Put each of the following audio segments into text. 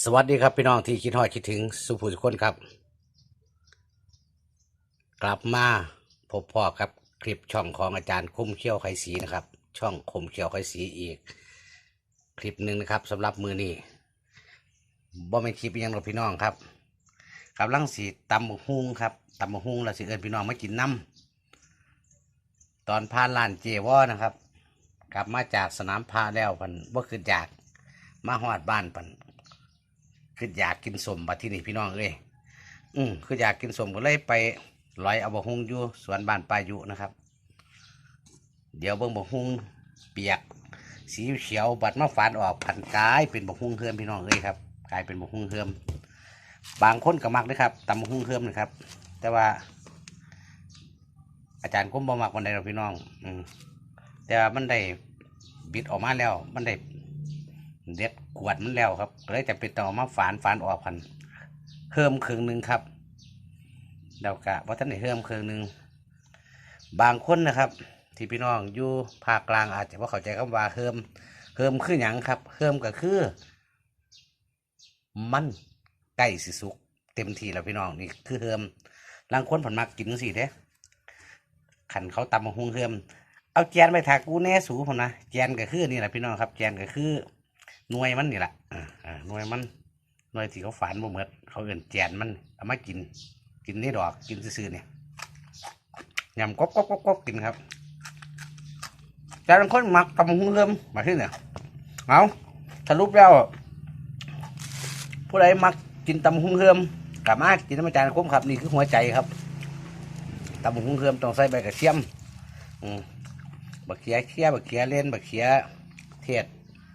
สวัสดีครับพี่น้องที่คิดฮอดคิดถึงสุภูทุคนครับ กลับมาพบพ่อครับคลิปช่องของอาจารย์คมเขี้ยวไขสีนะครับ ช่องคมเขี้ยวไขสีอีก คลิปหนึ่งนะครับสำหรับมือนี้บ่เป็นคลิปยังหรอกพี่น้องครับกำลังสีตำบักฮุงครับตำบักฮุงแล้วสิเอิญพี่น้องมากินน้ำตอนพานลานเจวอนะครับ กลับมาจากสนามพาแล้วพันบ่คืออยากมาหอดบ้านพัน คืออยากกินสมบัดที่นี่พี่น้องเอ้ยอืมคืออยากกินสมก็เลยไปลอยเอาบะฮุงอยู่สวนบ้านปลายุนะครับ เดี๋ยวเบิ่งบะฮุงเปียก สีเขียวบัดมาฝานออกพันกลายเป็นบะฮุงเฮือมพี่น้องเอ้ยครับกลายเป็นบะฮุงเฮือมบางคนก็มักนะครับตำบะฮุงเฮือมนะครับ แต่ว่า อาจารย์คมบ่มักวันใดหรอกพี่น้อง อืมแต่ว่ามันได้บิดออกมาแล้วมันได้ เด็ดกวดมันแล้วครับเลยจะเป็นต้อมาฝานฝานออกพันเพิ่มครึ่งหนึ่งครับเดากะว่าท่านได้เพิ่มครึ่งหนึ่งบางคนนะครับ ที่พี่น้องอยู่ภาคกลางอาจจะว่าเข้าใจคำว่าเพิ่มเพิ่มคือหยังครับเพิ่มก็คือ มันใกล้สิสุกเต็มทีแล้วพี่น้องนี่คือเพิ่มบางคนผลมักกินสิเด้ขันเขาตำมาหุงเพิ่มเอาแจนไปถากูแน่สูผมนะแจนก็คือนี่แหละพี่น้องครับแจนก็คือ หน่วยมันนี่แหละอ่าอ่าหน่วยมันหน่วยที่เขาฝานบ่เหมือนเขาเอื่นแจนมันเอามากิน กินได้ดอกกินซื่อๆเนี่ยยำก๊อบก๊อบก๊อบก๊อบกินครับ แต่บางคนมักตำบักหุ่งเริ่มมาที่เนี่ยเอาสรุปแล้วผู้ใดมักกินตำบักหุ่งเริ่มกลับมากินน้ำมันจานคุ้มครับนี่คือหัวใจครับตำบักหุ่งเริ่มต้องใส่ใบกระเทียมอืมบักเขียเขียบักเขียเล่นบักเขียเทศ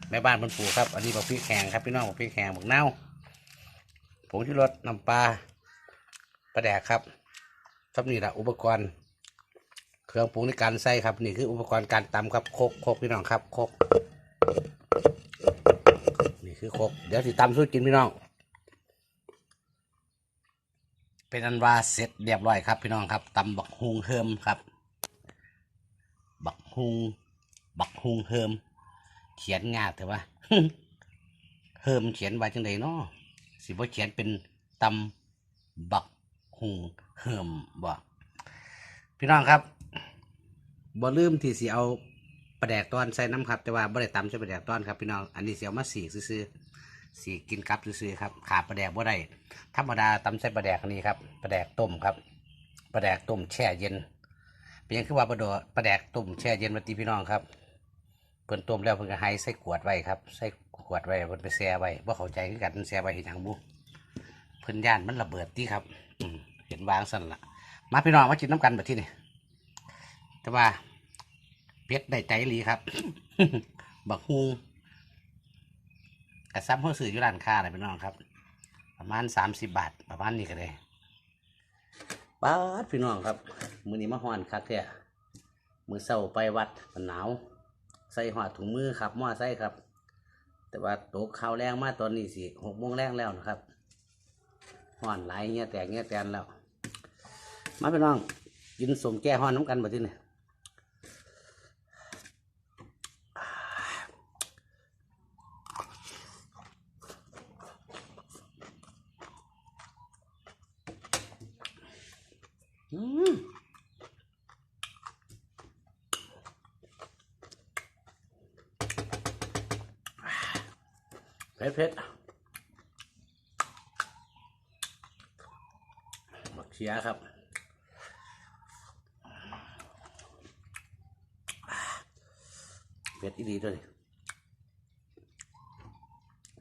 แม่บ้านมันปลูกครับ อันนี้บักพริกแข็งครับพี่น้องบักพริกแข็งบักเน่าผงชูรสน้ำปลาปลาแดกครับทับนี่แหละอุปกรณ์ เครื่องปรุงในการใส่ครับ นี่คืออุปกรณ์การตำครับโคกโคกพี่น้องครับโคกนี่คือโคกเดี๋ยวสิตำสู้กินพี่น้อง เป็นอันว่าเสร็จเรียบร้อยครับ พี่น้องครับตำบักฮุงเฮิมครับ บักฮุงบักฮุงเฮิม เขียนงาเถอะว่าเฮิมเขียนไว้จังไดเนาะสิบ่เขียนเป็นตำบักหุงเฮิมบ่พี่น้องครับบ่ลืมที่สิเอาปลาแดกตอนใส่น้ำครับ แต่ว่าบ่ได้ตำใส่ปลาแดกตอนครับพี่น้องอันนี้เสิเอามาสีซื่อๆสีกินกับซื่อๆครับขาดปลาแดกบ่ได้ธรรมดาตำใส่ปลาแดกนี้ครับปลาแดกต้มครับปลาแดกต้มแช่เย็นเป็นยังคือว่าปลาโดปลาแดกต้มแช่เย็นมาตีพี่น้องครับ เพิ่นต้มแล้วเพิ่นก็ให้ใส่ขวดไว้ครับใส่ขวดไว้เพิ่นไปแช่ไว้บ่เข้าใจคือกันแช่ไว้เฮ็ดหยังบุเพิ่นย่านมันระเบิดติครับอืเห็นวางสั่นละมาพี่น้องมากินน้ำกันแบบที่นี่แต่ว่าเพชรได้ใจอีหลีครับ บักฮุงกระซ้ำหัวสื่ออยู่ร้านค้าเลยพี่น้องครับ ประมาณสามสิบบาทประมาณนี้ก็ได้ป้าดพี่น้องครับ มือนี้มาฮ้อนคักแท้มื้อเช้าไปวัดมันหนาว ใส่หอดถุงมือครับมอใส่ครับ แต่ว่าตกข้าวแรงมาตอนนี้สิหกโมงแรงแล้วนะครับห่อนไหลเงี้ยแตกเงี้ยแตนแล้ว มาพี่น้องกินสมแก้ห่อนน้ำกันบ่ที่นี่อืม เผ็ดเผ็ดบักเชียครับเผ็ดอีดีตัวนี้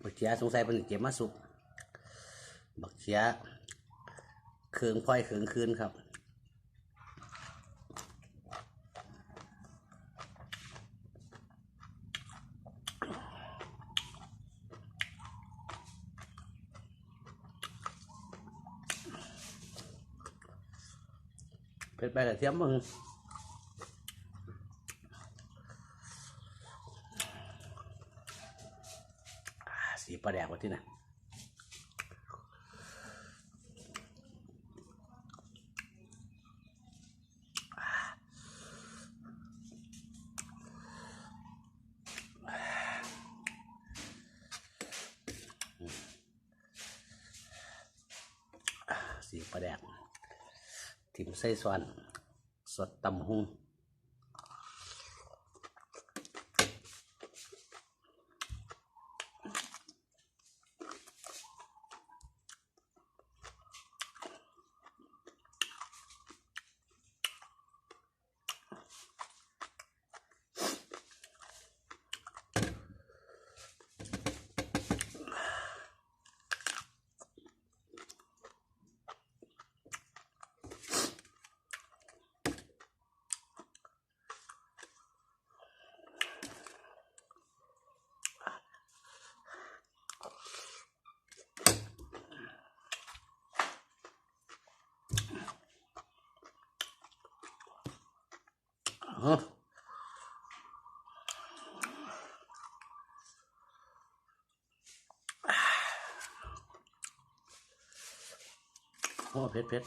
บักเชียสงสัยเป็นเก็บมาสุกบักเชียเคืองพลอยเคืองคืนครับ เผ็ดไปแต่เทียมมึงสีปลาแดกว่าที่ไหนสีประแดก ทิมไส้ซ้อน สดตำหุงอ้อ โอ้เผ็ดเผ็ด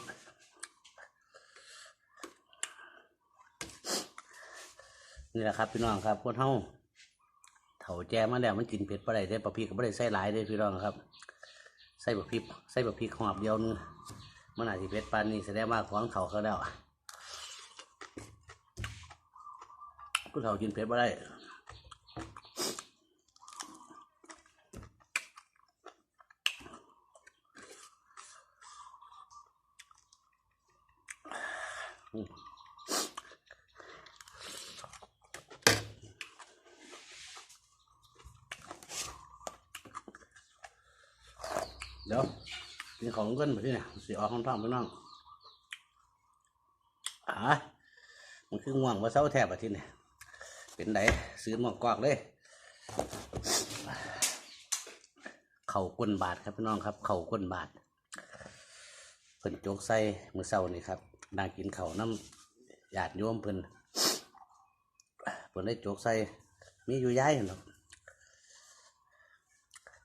นี่แหละครับพี่น้องครับคนเฮาเถาแจมาแล้วมันกินเผ็ดปลาไหลได้ปลาพริกก็ไม่ได้ใส่หลายเด้พี่น้องครับใส่ปลาพริกใส่ปลาพริกหอบเดียวนึงมันอาจจะเผ็ดปานนี้แสดงว่าของเขาเขาแล้ว ผู้เฒ่ากินเผ็ดบ่ได้เดี๋ยวกินของเกินไปที่ไหนสีออกข้างท้องพี่น้องอ่ามันคือง่วงว่าเศร้าแทบไปที่ไหน เป็นไหนซื้อหมอกกอกเลย เข่าก้นบาทครับพี่น้องครับ เข่าก้นบาทเพิ่นโจกใส่มือเศร้านี่ครับนางกินเข่าน้ำหยาดโยมเพิ่นเพิ่นได้โจกใส่มีอยู่ย้ายเหรอก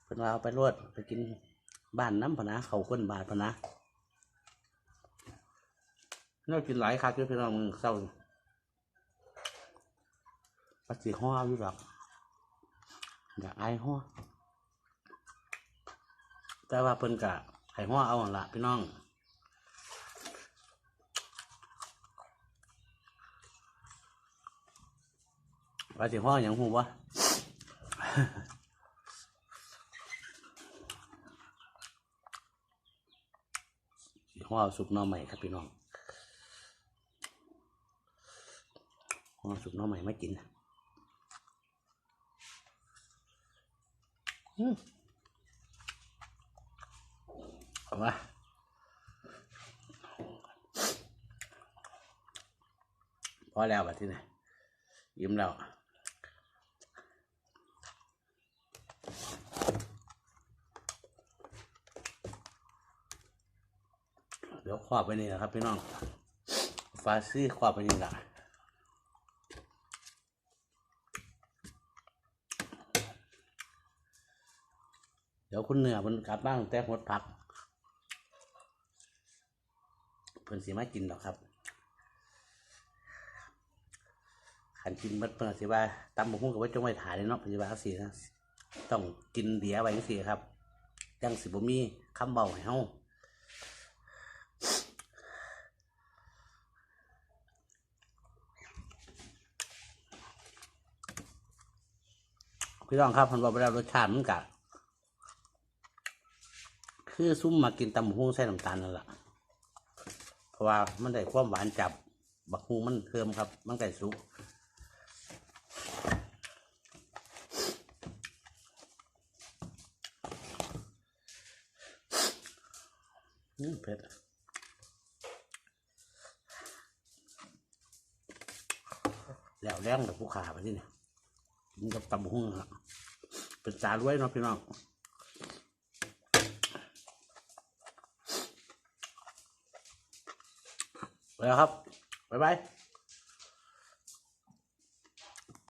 เพิ่นว่าเอาไปรวดไปกินบ้านน้ำพนะเข่าก้นบาทพนะเรากินหลายคักอยู่พี่น้องมึงเศร้า ปัสสิห่ออยู่หรอกอยากไอห่อแต่ว่าเพิ่นกะไห้หัวเอาหั่นละพี่น้องว่าสิหัวหยังหูวะหัวเอสุกน่อใหม่ครับพี่น้องหัวสุกน่อใหม่ไม่กินอืม เอาวะพอแล้วแบบที่ไหนยิ้มแล้วเดี๋ยวครอบไปนี่นะครับพี่น้องฟาซี่ครอบไปนี่ละเดี๋ยวคุณเหนือมันกลับบ้านแต่หดผักเพิ่นสิมากินหรอกครับขันกินมัดเพิ่นสิว่าตำบักหุ่งกับว่าจงไว้ถ่ายเลยเนาะเพิ่นสิว่าจั่งซี้นะต้องกินเดียไว้จังซี่ครับจังสิบ่มีคำเบาให้เฮาพี่น้องครับเพิ่นบอกไปแล้วรสชาติมันกะ คือซุ่มมากินตำบักหุ่งใส่น้ำตาลนั่นแหละเพราะว่ามันได้ความหวานจับ บักฮูมันเพิ่มครับ มันไก่สุกอืมเผ็ดแล้วแรงกับผู้ขาไปที่นี่กินกับตำบักหุ่งครับเป็นจานไว้เนาะพี่น้อง ไปแล้วครับ บ๊ายบาย